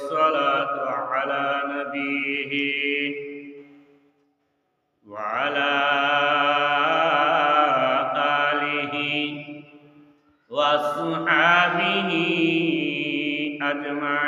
والصلاة على نبيه وعلى آله وأصحابه أجمعين.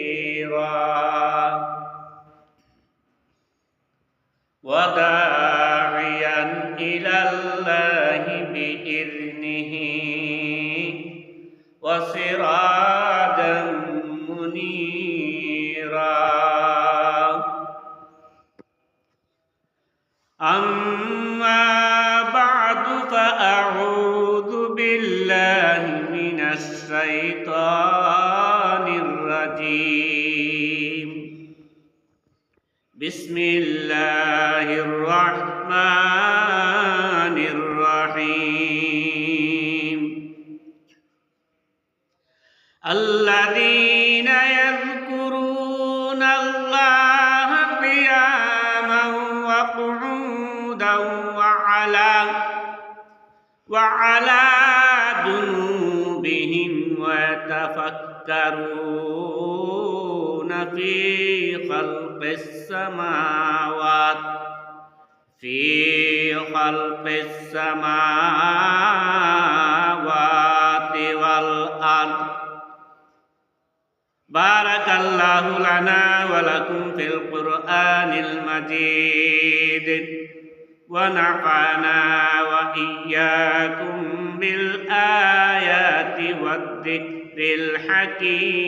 ونذيرا الذين يذكرون الله قياما وقعودا وعلى وعلى جنوبهم ويتفكرون في خلق السماوات في خلق السماوات بارك الله لنا ولكم في القرآن المجيد. ونفعنا وإياكم بالآيات والذكر الحكيم.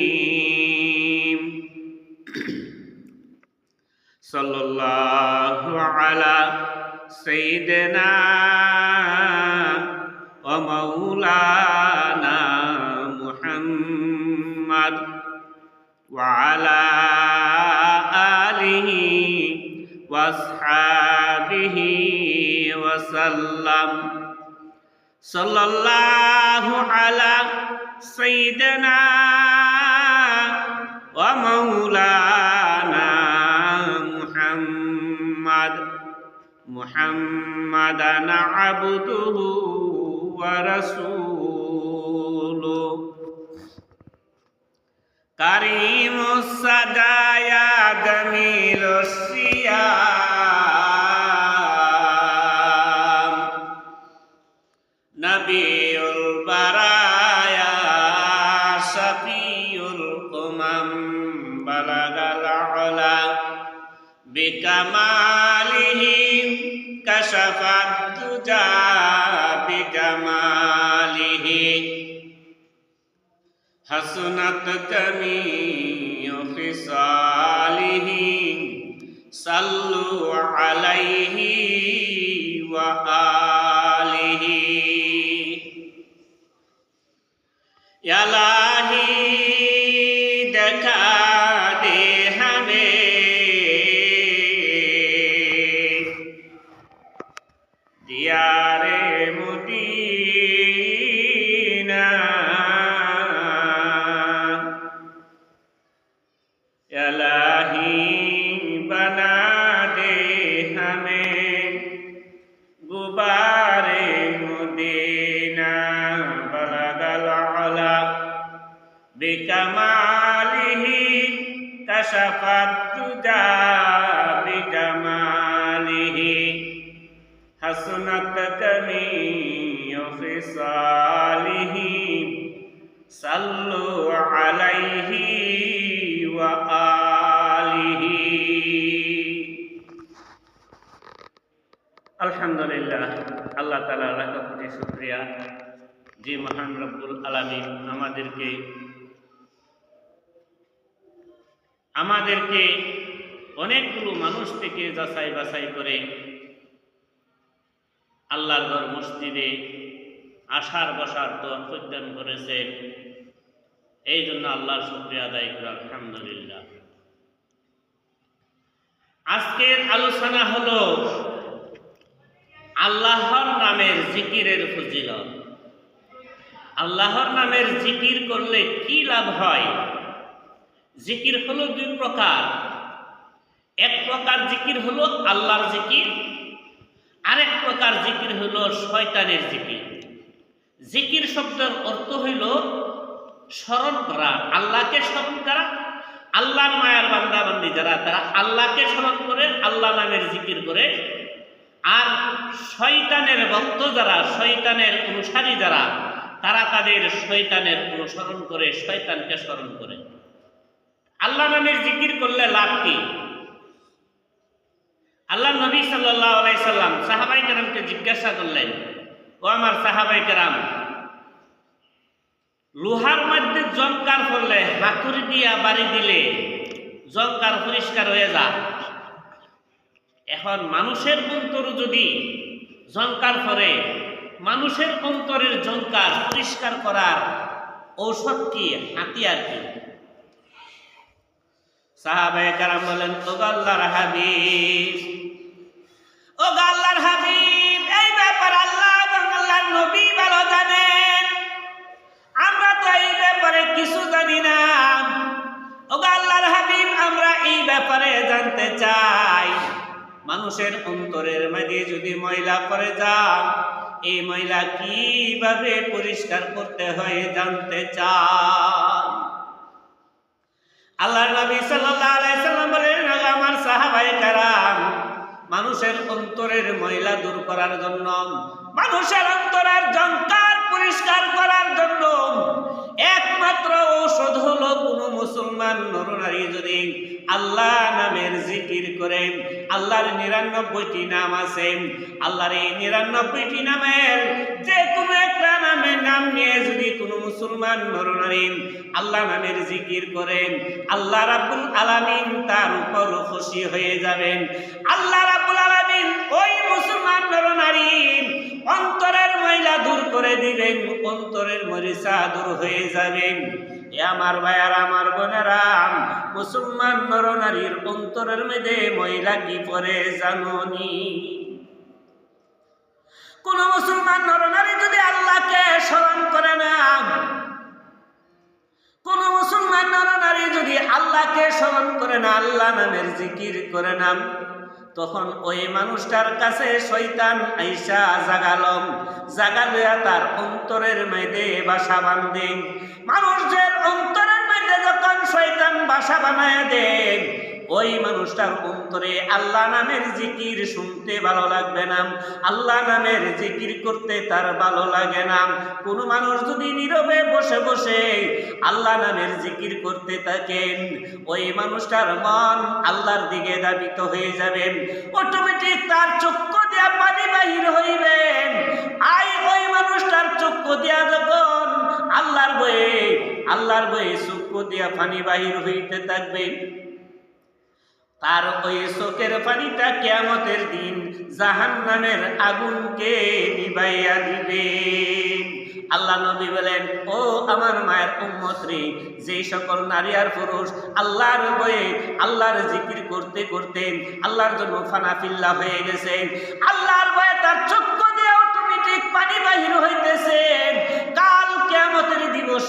صلى الله على سيدنا ومولانا وعلى آله واصحابه وسلم صلى الله على سيدنا ومولانا محمد محمدا عبده ورسوله করিম সদায়া গমির নবীল বারায়া সফিউল উমম বলগল আলা বিকমালিহি কশফাত হাসনাত কমি ফিসালিহি সাল্লু আলাইহি ওয়া আলিহি ইয়ালাহি দেখা দে হামে দিয়ারে মুদিনা كشف الدجى بجماله حسنت جميع خصاله صلوا عليه وآله আলহামদুলিল্লাহ আল্লাহ তালা লাখ কোটি শুক্রিয়া যে মহান রব্বুল আলমিন আমাদেরকে আমাদেরকে অনেকগুলো মানুষ থেকে যাচাই বাছাই করে আল্লাহর ঘর মসজিদে আসার বসার তো প্রদান করেছেন এই জন্য আল্লাহর শুক্রিয়া আদায় করে, আলহামদুলিল্লাহ। আজকের আলোচনা হলো আল্লাহর নামের জিকিরের ফজিলত। আল্লাহর নামের জিকির করলে কি লাভ হয়? জিকির হলো দুই প্রকার। এক প্রকার জিকির হলো আল্লাহর জিকির, আরেক প্রকার জিকির হলো শয়তানের জিকির। জিকির শব্দের অর্থ হইল স্মরণ করা, আল্লাহকে স্মরণ করা। আল্লাহর মায়ার বান্দা বান্দি যারা, তারা আল্লাহকে স্মরণ করে, আল্লাহ নামের জিকির করে। আর শয়তানের ভক্ত যারা, শয়তানের অনুসারী যারা, তারা তাদের শয়তানের অনুসরণ করে, শয়তানকে স্মরণ করে। আল্লাহ নামের জিকির করলে লাভ কি? আল্লাহ নবী সাল্লাহ আলাইসাল্লাম সাহাবাই কেরামকে জিজ্ঞাসা করলেন, ও আমার সাহাবাই কেরাম, লোহার মধ্যে জঙ্কার পড়লে হাতুড়ি দিয়া বাড়ি দিলে জঙ্কার পরিষ্কার হয়ে যা এখন মানুষের অন্তর যদি জঙ্কার করে মানুষের অন্তরের জঙ্কার পরিষ্কার করার ঔষধ কি, হাতিয়ার কি? সাহাবায়ে কারাম বলেন ও আল্লাহর হাবিব ও আল্লাহর হাবিব, এই ব্যাপার আল্লাহ এবং আল্লাহর নবী ভালো জানেন। আমরা তো এই ব্যাপারে কিছু জানি না। ও আল্লাহর হাবিব, আমরা এই ব্যাপারে জানতে চাই। মানুষের অন্তরের মাঝে যদি ময়লা পড়ে যান এই ময়লা কীভাবে পরিষ্কার করতে হয় জানতে চাই। আল্লাহ নবী সাল্লাম বলেন "ওগো আমার সাহাবায়ে কারাম, মানুষের অন্তরের ময়লা দূর করার জন্য, মানুষের অন্তরের জঙ্কার পরিষ্কার করার জন্য একমাত্র ঔষধ হলো কোনো মুসলমান নরনারী যদি আল্লাহ নামের জিকির করেন। আল্লাহর নিরানব্বইটি নাম আছে। আল্লাহর এই নিরানব্বইটি নামের যে কোনো একটা নামের নাম নিয়ে যদি কোনো মুসলমান নরনারী আল্লাহ নামের জিকির করেন, আল্লাহ রাব্বুল আলামিন তার উপর খুশি হয়ে যাবেন। আল্লাহ রাব্বুল আলামিন ওই মুসলমান নরনারীর অন্তরের ময়লা দূর করে দিবেন, অন্তরের মরিচা দূর হয়ে যাবেন। আমার ভাইয়ার আমার বোনেরা, মুসলমান নরনারীর অন্তরের মধ্যে ময়লা কি পরে জাননি? কোন মুসলমান নরনারী যদি আল্লাহকে স্মরণ করে না, কোন মুসলমান নরনারী যদি আল্লাহকে স্মরণ করে না, আল্লাহ নামের জিকির করে না, তখন ওই মানুষটার কাছে শয়তান আইসা জাগালম জাগালিয়া তার অন্তরের মেয়েদে বাসা বান্ধে যখন শয়তান বাসা বানায় দেন। ওই মানুষটার অন্তরে আল্লাহ নামের জিকির শুনতে ভালো লাগবে না। আল্লাহ নামের জিকির করতে তার ভালো লাগে না। কোন মানুষ যদি নীরবে বসে বসে আল্লাহ নামের জিকির করতে থাকেন, ওই মানুষটার মন আল্লাহর দিকে দাবিত হয়ে যাবেন অটোমেটিক তার চক্ষু দিয়া পানি বাহির হইবেন আই ওই মানুষটার চক্ষু দিয়া যখন আল্লাহর বয়ে আল্লাহর বয়ে চক্ষু দিয়া পানি বাহির হইতে থাকবে। তার ওই চোখের পানিটা কেয়ামতের দিন জাহান নামের আগুনকে নিবাইয়া দিবে। আল্লাহ নবী বলেন, ও আমার মায়ের উম্মতরে যে সকল নারী আর পুরুষ আল্লাহর বয়ে আল্লাহর জিকির করতে করতেন আল্লাহর জন্য ফানাফিল্লা হয়ে গেছেন আল্লাহর বয়ে তার চক্ষু দিয়ে অটোমেটিক পানি বাহির হইতেছে কাল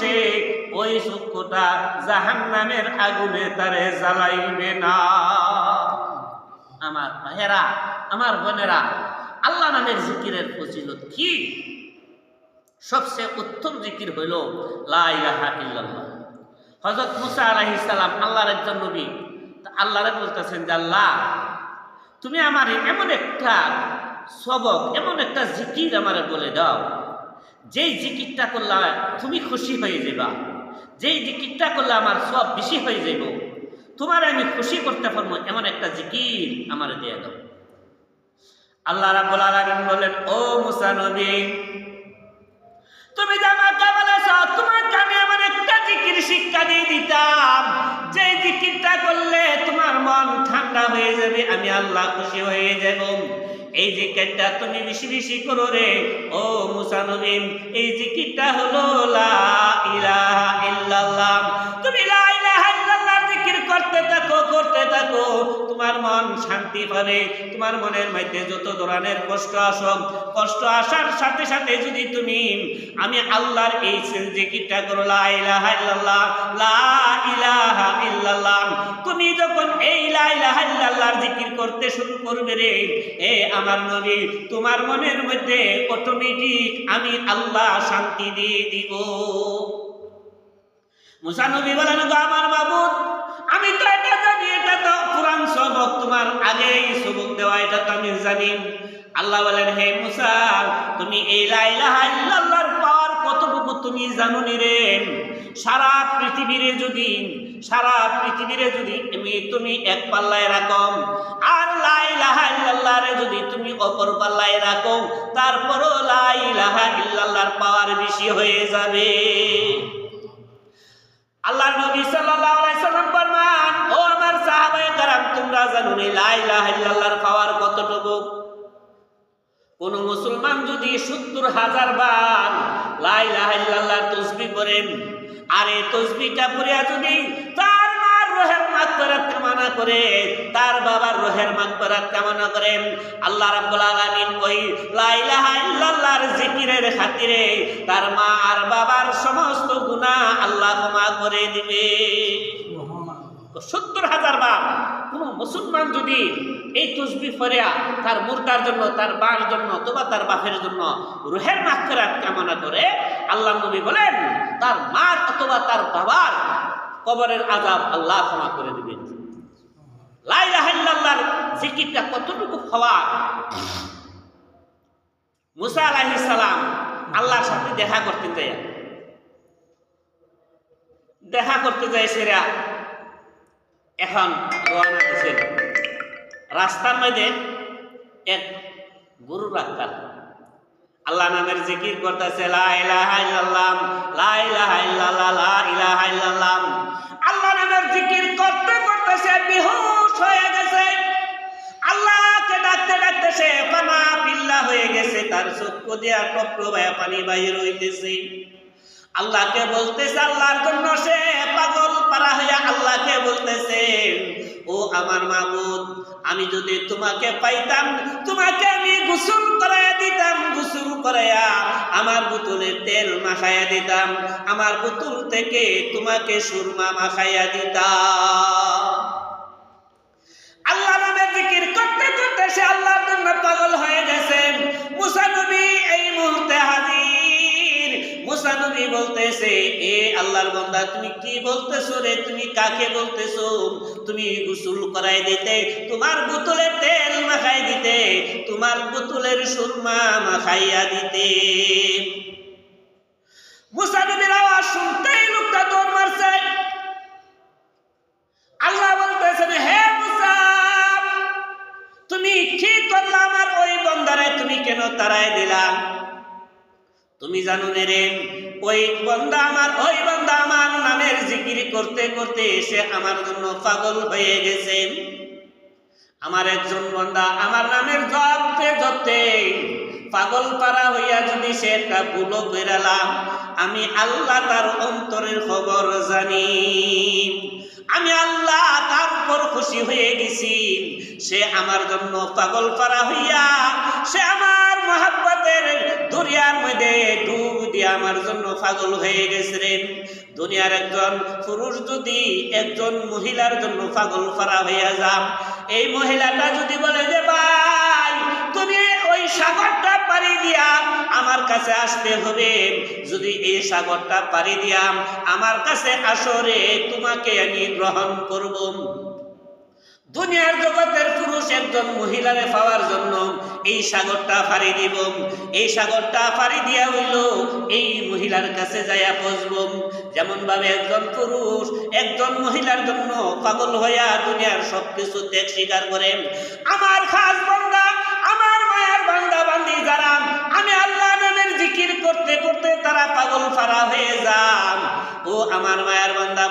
দিবসে ওই চক্ষুটা জাহান নামের আগুনে তারে জ্বালাইবে না। আমার ভাইয়েরা, আমার বোনেরা, আল্লাহ নামের জিকিরের ফজিলত কি? সবচেয়ে উত্তম জিকির হইল, লা ইলাহা ইল্লাল্লাহ। হযরত মুসা আলাইহিস সালাম, আল্লাহর একজন নবী আল্লাহরে বলতেছেন যে, আল্লাহ, তুমি আমার এমন একটা সবক, এমন একটা জিকির আমারে বলে দাও যেই জিকিরটা করলে তুমি খুশি হয়ে যাবা, যেই জিকিরটা করলে আমার সব বেশি হয়ে যাইব তোমার আমি খুশি করতে পারব এমন একটা জিকির আমার দিয়ে দাও। আল্লাহ রাব্বুল আলামিন বলেন, ও মুসা নবী, তুমি যে আমাকে বলেছ, তোমাকে আমি এমন একটা জিকির শিক্ষা দিয়ে দিতাম যে জিকিরটা করলে তোমার মন ঠান্ডা হয়ে যাবে, আমি আল্লাহ খুশি হয়ে যাব। এই জিকিরটা তুমি বেশি বেশি করো রে, ও মুসা নবী, এই জিকিরটা হলো লা ইলাহা ইল্লাল্লাহ। তুমি লা জিকির করতে থাকো করতে থাকো। তোমার মন শান্তি পাবে। তোমার মনের মধ্যে যত ধরনের কষ্ট আসক, কষ্ট আসার সাথে সাথে যদি তুমি, আমি আল্লাহর এই জিকিরটা করো, লা ইলাহা ইল্লাল্লাহ, লা ইলাহা ইল্লাল্লাহ। তুমি যখন এই লা ইলাহা ইল্লাল্লাহর জিকির করতে শুরু করবে রে, এ আমার নবী, তোমার মনের মধ্যে অটোমেটিক আমি আল্লাহ শান্তি দিয়ে দিব। মুসা নবী বলেন, গো আমার মাবুদ আমি তো এটা জানি, এটা তো কোরআন সবক তোমার আগেই সবক দেওয়া, এটা তো আমি জানি। আল্লাহ বলেন, হে মুসা, তুমি এই লা ইলাহা ইল্লাল্লাহর পাওয়ার কতটুকু তুমি জানো নি রে? সারা পৃথিবীরে যদি, সারা পৃথিবীরে যদি তুমি তুমি এক পাল্লায় রাখো আর লা ইলাহা ইল্লাল্লাহরে যদি তুমি অপর পাল্লায় রাখো, তারপরও লা ইলাহা ইল্লাল্লাহর পাওয়ার বেশি হয়ে যাবে। আল্লাহ নবী সাল্লাল্লাহু আলাইহি সাল্লাম ফরমান ও আমার সাহাবায়ে کرام তোমরা জানো নি লা ইলাহা ইল্লাল্লাহর পাওয়ার কতটুকু কোন মুসলমান যদি সত্তর হাজার বার লা ইলাহা ইল্লাল্লাহর তাসবিহ করেন আর এই তসবিটা পড়িয়া যদি তার মার রোহের মাগফিরাত কামনা করে, তার বাবার রোহের মাগফিরাত কামনা করেন আল্লাহ রাব্বুল আলামিন ওই লা ইলাহা ইল্লাল্লাহর জিকিরের খাতিরে তার মা আর বাবার সমস্ত গুনাহ আল্লাহ ক্ষমা করে দিবে। সত্তর হাজার বার কোন মুসলমান যদি এই তসবি ফরিয়া তার মুর্দার জন্য, তার বার জন্য অথবা তার বাপের জন্য রুহের মাগফিরাত কামনা করে, আল্লাহ নবী বলেন, তার মার অথবা তার বাবার কবরের আজাব আল্লাহ ক্ষমা করে দিবেন। লাইলাহাল্লাহর জিকিরটা কতটুকু খাওয়া মুসা আলাইহিস সালাম আল্লাহর সাথে দেখা করতে যায়। দেখা করতে যায় সেরা। এখন রাস্তার মধ্যে এক গুরু রাখতার আল্লাহ নামের জিকির করতেছে, লা ইলাহা ইল্লাল্লাহ, লা ইলাহা ইল্লাল্লাহ, লা ইলাহা ইল্লাল্লাহ। আল্লাহ নামের জিকির করতে করতে সে বেহুশ হয়ে গেছে। আল্লাহকে ডাকতে ডাকতে সে পানা পিল্লা হয়ে গেছে, তার চক্ষু দিয়া টপটো ভাইয়া পানি বাহির হইতেছে। আল্লাহকে বলতেছে, আল্লাহর জন্য সে পাগল পারা হইয়া আল্লাহকে বলতেছে ও আমার মাবুদ আমি যদি তোমাকে পাইতাম, তোমাকে আমি গোসল করাইয়া দিতাম, গোসল করাইয়া আমার বোতলের তেল মাখাইয়া দিতাম, আমার বোতল থেকে তোমাকে সুরমা মাখাইয়া দিতাম। আল্লাহ নামের জিকির করতে করতে সে আল্লাহর জন্য পাগল হয়ে গেছেন মুসা নবী এই মুহূর্তে হাজির। মুসা নবী বলতেছে, এ আল্লাহর বান্দা, তুমি কি বলতেছো রে? তুমি কাকে বলতেছো? তুমি গোসল করাই দিতে, তোমার বোতলে তেল মাখাই দিতে, তোমার বোতলের সুরমা মাখাইয়া দিতে। মুসা নবীর আওয়াজ শুনতেই লোকটা দৌড় মারছে। আল্লাহ বলতেছেন, হে মুসা, তুমি কি করলা আমার ওই বন্দারে? তুমি কেন তারাই দিলা? তুমি জানো রে ওই বন্দা আমার, ওই বন্দা আমার নামের জিকির করতে করতে এসে আমার জন্য পাগল হয়ে গেছে। আমার একজন বন্দা আমার নামের জপতে জপতে পাগল পারা হইয়া যদি সে একটা ভুলো বেরালাম আমি আল্লাহ তার অন্তরের খবর জানি। আমি আল্লাহ তার উপর খুশি হয়ে গেছি। সে আমার জন্য পাগল পারা হইয়া, সে আমার মহাব্বতের দরিয়ার মধ্যে ডুব দিয়ে আমার জন্য পাগল হয়ে গেছে রে। দুনিয়ার একজন পুরুষ যদি একজন মহিলার জন্য পাগল পারা হইয়া যাম এই মহিলাটা যদি বলে যে, ভাই, তুমি ওই সাগরটা পাড়ি দিয়া আমার কাছে আসতে হবে। যদি এই সাগরটা পাড়ি দিয়াম আমার কাছে আসরে তোমাকে আমি গ্রহণ করব। দুনিয়ার জগতের পুরুষ একজন মহিলারে পাওয়ার জন্য এই সাগরটা ফাড়ি দিব। এই সাগরটা ফাড়ি দিয়া হইল এই মহিলার কাছে যাইয়া পৌঁছব। যেমন ভাবে একজন পুরুষ একজন মহিলার জন্য পাগল হইয়া দুনিয়ার সবকিছু ত্যাগ স্বীকার করে। আমার খাস মায়ের বান্দা বান্দি যারা, আমি আল্লাহ নামের জিকির করতে করতে তারা পাগল ফারা হয়ে যান। ও আমার বান্দা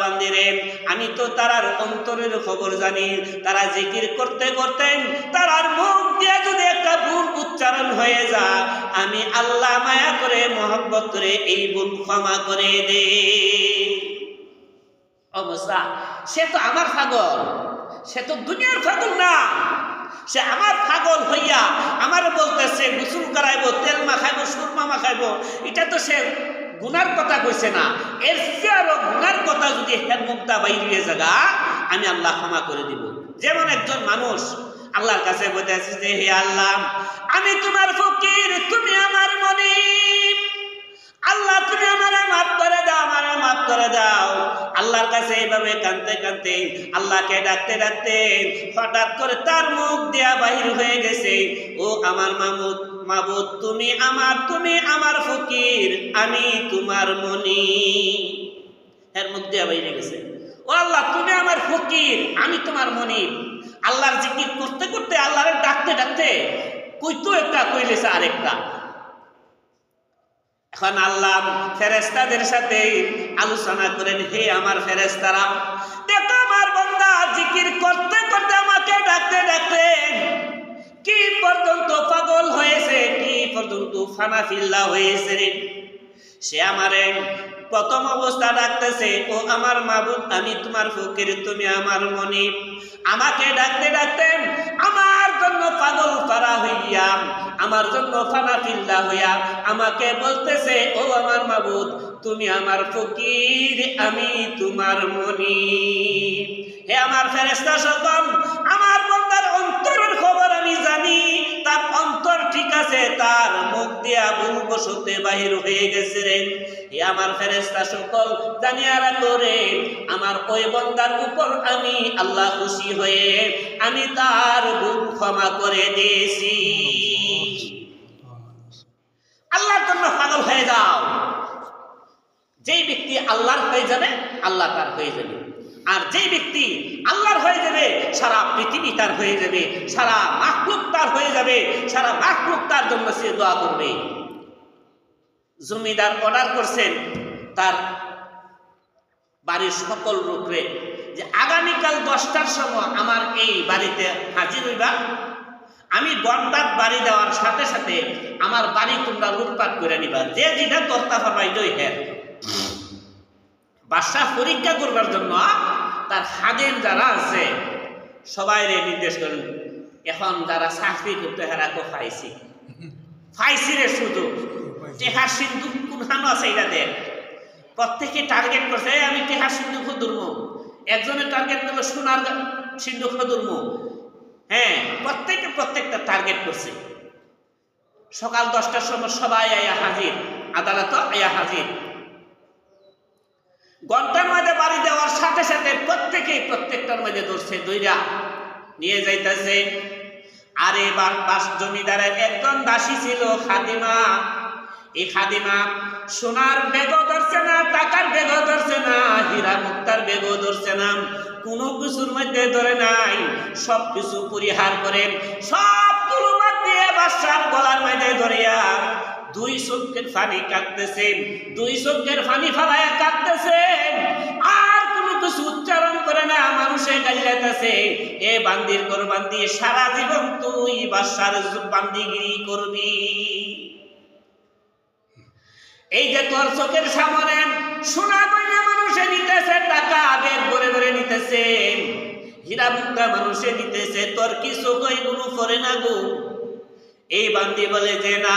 আমি তো তারার অন্তরের খবর জানি। তারা জিকির করতে করতে তারার মুখ দিয়ে যদি একটা ভুল উচ্চারণ হয়ে যা আমি আল্লাহ মায়া করে, মহব্বত করে এই ভুল ক্ষমা করে দে অবস্থা, সে তো আমার পাগল, সে তো দুনিয়ার পাগল না। সে আমার পাগল হইয়া আমার বলতেছে গুসুল করাইবো, তেল মাখাইবো, সুরমা মাখাইবো। এটা তো সে গুনার কথা কইছে না। এর চেয়ে আরও গুনার কথা যদি হের মুক্তা বাইরে জায়গা আমি আল্লাহ ক্ষমা করে দিব। যেমন একজন মানুষ আল্লাহর কাছে বলতে যে, হে আল্লাহ, আমি তোমার ফকির, তুমি আমার মনিব। আল্লাহ, তুমি আমারে মাফ করে দাও, আমারে মাফ করে দাও। আল্লাহর কাছে এইভাবে কানতে কানতে আল্লাহকে ডাকতে ডাকতে হঠাৎ করে তার মুখ দেয়া বাহির হয়ে গেছে। ও আমার মামুদ, মাবুদ, তুমি আমার তুমি আমার ফকির, আমি তোমার মনি। এর মুখ দিয়া বাইরে গেছে। ও আল্লাহ, তুমি আমার ফকির, আমি তোমার মনিব আল্লাহর জিকির করতে করতে আল্লাহরে ডাকতে ডাকতে কইতো একটা, কইলেছে আরেকটা। এখন আল্লাহ ফেরেস্তাদের সাথে আলোচনা করেন, হে আমার ফেরেস্তারা দেখো আমার বন্দা জিকির করতে করতে আমাকে ডাকতে ডাকতে কি পর্যন্ত পাগল হয়েছে, কি পর্যন্ত ফানাফিল্লা হয়েছে রে? সে আমারে প্রথম অবস্থা ডাকতেছে, ও আমার মাবুদ, আমি তোমার ফকির, তুমি আমার মনি আমাকে ডাকতে ডাকতেন, আমার জন্য পাগল পারা হইয়া আমার জন্য ফানা ফিল্লা হইয়া আমাকে বলতেছে, ও আমার মাবুদ, তুমি আমার ফকির, আমি তোমার মনি। হে আমার ফেরেস্তা সকল আমার বন্দার অন্তরের খবর আমি জানি, তার অন্তর ঠিক আছে, তার মুখ দিয়া ভুল বসতে বাহির হয়ে গেছে হে আমার ফেরেস্তা সকল জানিয়ারা করে আমার ওই বন্দার উপর আমি আল্লাহ খুশি হয়ে, আমি তার ভুল ক্ষমা করে দিয়েছি। আল্লাহর জন্য পাগল হয়ে যাও। যেই ব্যক্তি আল্লাহর হয়ে যাবে, আল্লাহ তার হয়ে যাবে। আর যেই ব্যক্তি আল্লাহর হয়ে যাবে, সারা পৃথিবী তার হয়ে যাবে, সারা মাখলুক তার হয়ে যাবে, সারা মাখলুক তার জন্য সে দোয়া করবে। জমিদার অর্ডার করছেন তার বাড়ির সকল লোকরে যে, আগামীকাল দশটার সময় আমার এই বাড়িতে হাজির হইবা। আমি গন্ডার বাড়ি দেওয়ার সাথে সাথে আমার বাড়ি তোমরা লুটপাট করে নিবা। যে যেটা তর্তা দই হ্যাঁ বাসা পরীক্ষা করবার জন্য তার হাজেন যারা আছে, সবাই নির্দেশ করেন, এখন যারা চাকরি করতে হেরা তো ফাইছি ফাইছি রে শুধু টেহার সিন্ধু কোনখানো আছে এটা দেখ। প্রত্যেকে টার্গেট করছে আমি টেহার সিন্ধু খুদুরম। একজনের টার্গেট করল সোনার সিন্ধু খুদুরম। হ্যাঁ প্রত্যেকে প্রত্যেকটা টার্গেট করছে। সকাল দশটার সময় সবাই আয়া হাজির আদালত আয়া হাজির। ঘণ্টার মধ্যে বাড়ি দেওয়ার সাথে সাথে প্রত্যেকেই প্রত্যেকটার মধ্যে ধরছে দইরা নিয়ে যাইতেছে। আর এবার বাস জমিদারের একজন দাসী ছিল খাদিমা। এই খাদিমা সোনার বেগও ধরছে না, টাকার বেগও ধরছে না হীরা মুক্তার বেগও ধরছে না। কোনো কিছুর মধ্যে ধরে নাই। সব কিছু পরিহার করেন সব বাদ দিয়ে বাসার গলার মধ্যে ধরিয়া দুই চোখের ফানি কাঁদতেছেন, দুই চোখের ফানি ফালাইয়া কাঁদতেছেন। আর কোনো কিছু উচ্চারণ করে না মানুষে গাইলাইতেছে। এ বান্দির কর বান্দি সারা জীবন তুই বাসার বান্দিগিরি করবি। এই যে তোর চোখের সামনে সোনা গয়না মানুষে নিতেছে, টাকা বের করে করে নিতেছে। হীরা মুক্তা মানুষে নিতেছে, তোর কি চোখ এগুলো করে না গো? এই বান্দি বলে যে, না,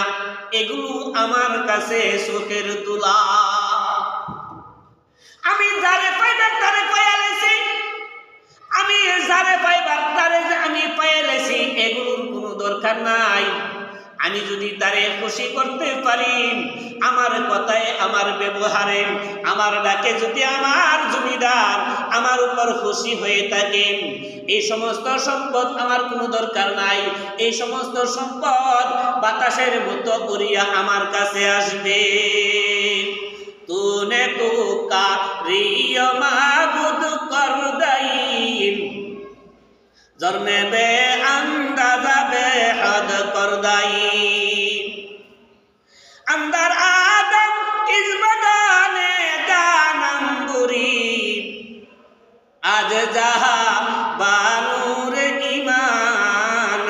এগুলো আমার কাছে চোখের তুলা। আমি যারে পাইবার তারে পাইয়ালেছি আমি যারে পাইবার তারে যে আমি পাইয়ালেছি এগুলোর কোনো দরকার নাই। আমি যদি তারে খুশি করতে পারি, আমার কথায়, আমার ব্যবহারে, আমার ডাকে যদি আমার জমিদার আমার উপর খুশি হয়ে থাকেন এই সমস্ত সম্পদ আমার কোনো দরকার নাই। এই সমস্ত সম্পদ বাতাসের মতো করিয়া আমার কাছে আসবে। তুনে কুকা রিয় মাবুদ করদাইন জন্মে বে আন্দাজা বে হদ করদাই আন্দার আদম ইজবদানে দানম্বুরি আজ যাহা বানুর ইমানাম্বুরি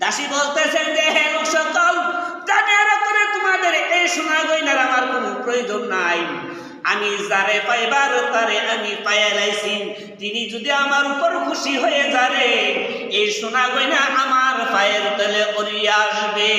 দাসী বলতেছেন যে, হে লোক সকল জানিয়ে করে তোমাদের এই সোনা গয়নার আমার কোনো প্রয়োজন নাই। আমি যারে পাইবার তারে আমি পাইলাইছি তিনি যদি আমার উপর খুশি হয়ে যারে, এই সোনা গয়না আমার পায়ের তলে করিয়া আসবে।